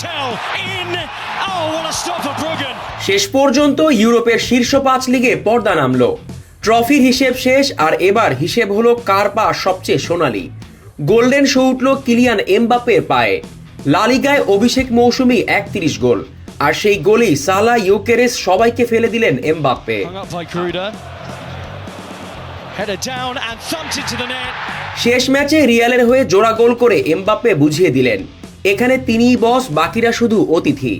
Patel in. Oh, what a stop for Bruggen. শেষ পর্যন্ত ইউরোপের শীর্ষ পাঁচ লিগে পর্দা নামলো ট্রফির হিসেব শেষ আর এবার হিসেব হলো কার পা সবচেয়ে সোনালি গোল্ডেন শো উঠল কিলিয়ান এমবাপ্পের পায়ে লালিগায় অভিষেক মৌসুমি একত্রিশ গোল আর সেই গোলেই সালা ইউকেরেস সবাইকে ফেলে দিলেন এমবাপ্পে. শেষ ম্যাচে রিয়ালের হয়ে জোড়া গোল করে এমবাপ্পে বুঝিয়ে দিলেন এখানে তিনিই বস বাকিরা শুধু অতিথি।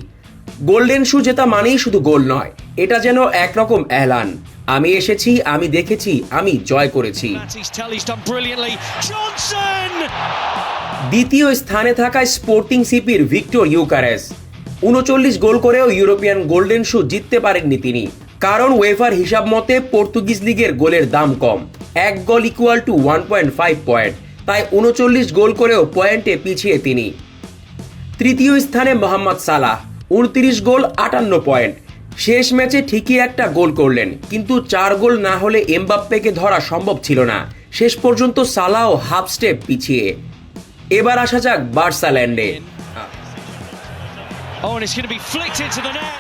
গোল্ডেন শু জেতা মানেই শুধু গোল নয় এটা যেন একরকম এলান। আমি এসেছি আমি দেখেছি আমি জয় করেছি! দ্বিতীয় স্থানে থাকা স্পোর্টিং সিপির ভিক্টর ইউকারেস। উনচল্লিশ গোল করেও ইউরোপিয়ান গোল্ডেন শু জিততে পারেননি তিনি কারণ ওয়েফার হিসাব মতে পর্তুগিজ লিগের গোলের দাম কম। এক goal equal to one point five point তাই উনচল্লিশ গোল করেও পয়েন্টে পিছিয়ে তিনি। তৃতীয় স্থানে মোহাম্মদ সালাহ উনত্রিশ গোল আটান্ন পয়েন্ট। শেষ ম্যাচে ঠিকই একটা গোল করলেন কিন্তু চার গোল না হলে এমবাপ্পেকে ধরা সম্ভব ছিল না। শেষ পর্যন্ত সালাও হাফ স্টেপ পিছিয়ে। এবার আসা যাক বার্সাল্যান্ডে Oh.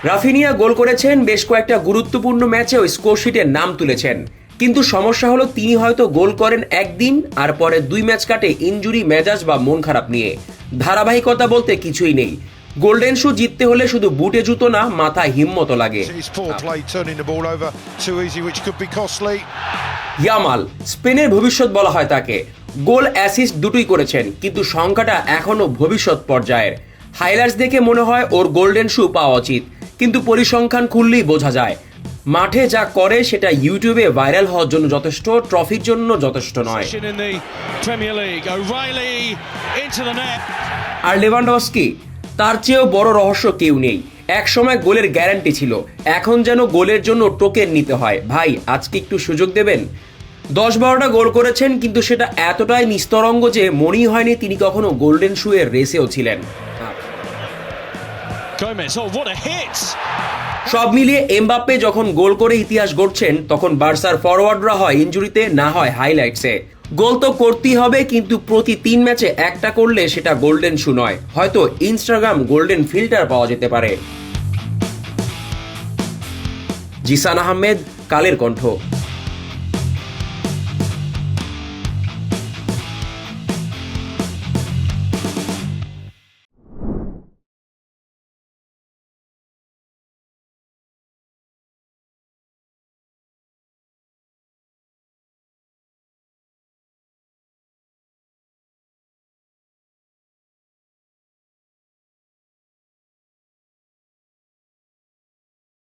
রাফিনিয়া গোল করেছেন বেশ কয়েকটা গুরুত্বপূর্ণ ম্যাচেও স্কোরশিটের নাম তুলেছেন। কিন্তু সমস্যা হলো তিনি হয়তো গোল করেন একদিন আর পরে দুই ম্যাচ কাটে ইনজুরি মেজাজ বা মন খারাপ নিয়ে। ধারাবাহিকতা বলতে কিছুই নেই। গোল্ডেন শু জিততে হলে শুধু বুটে জুতো না মাথায় হিম্মত লাগে. ইয়ামাল স্পেনের ভবিষ্যৎ বলা হয় তাকে। গোল অ্যাসিস্ট দুটোই করেছেন কিন্তু সংখ্যাটা এখনও ভবিষ্যৎ পর্যায়ের। হাইলাইটস দেখে মনে হয় ওর গোল্ডেন শু পাওয়া উচিত কিন্তু পরিসংখ্যান খুললেই বোঝা যায়। মাঠে যা করে সেটা ইউটিউবে ভাইরাল হওয়ার জন্য যথেষ্ট ট্রফির জন্য যথেষ্ট নয়. আর লেভানডস্কি তার চেয়েও বড় রহস্য কেউ নেই। এক সময় গোলের গ্যারান্টি ছিল এখন যেন গোলের জন্য টোকেন নিতে হয়। ভাই আজকে একটু সুযোগ দেবেন? দশ বারোটা গোল করেছেন কিন্তু সেটা এতটাই নিস্তরঙ্গ যে মনেই হয়নি তিনি কখনো গোল্ডেন শুয়ের রেসেও ছিলেন। সব মিলিয়ে এমবাপ্পে যখন গোল করে ইতিহাস গড়ছেন, তখন বার্সার ফরওয়ার্ডরা হয় ইঞ্জুরিতে, না হয় হাইলাইটসে। গোল তো করতেই হবে, কিন্তু প্রতি তিন ম্যাচে একটা করলে সেটা গোল্ডেন শু নয়। হয়তো ইনস্টাগ্রাম গোল্ডেন ফিল্টার পাওয়া যেতে পারে। জিসান আহমেদ, কালের কণ্ঠ।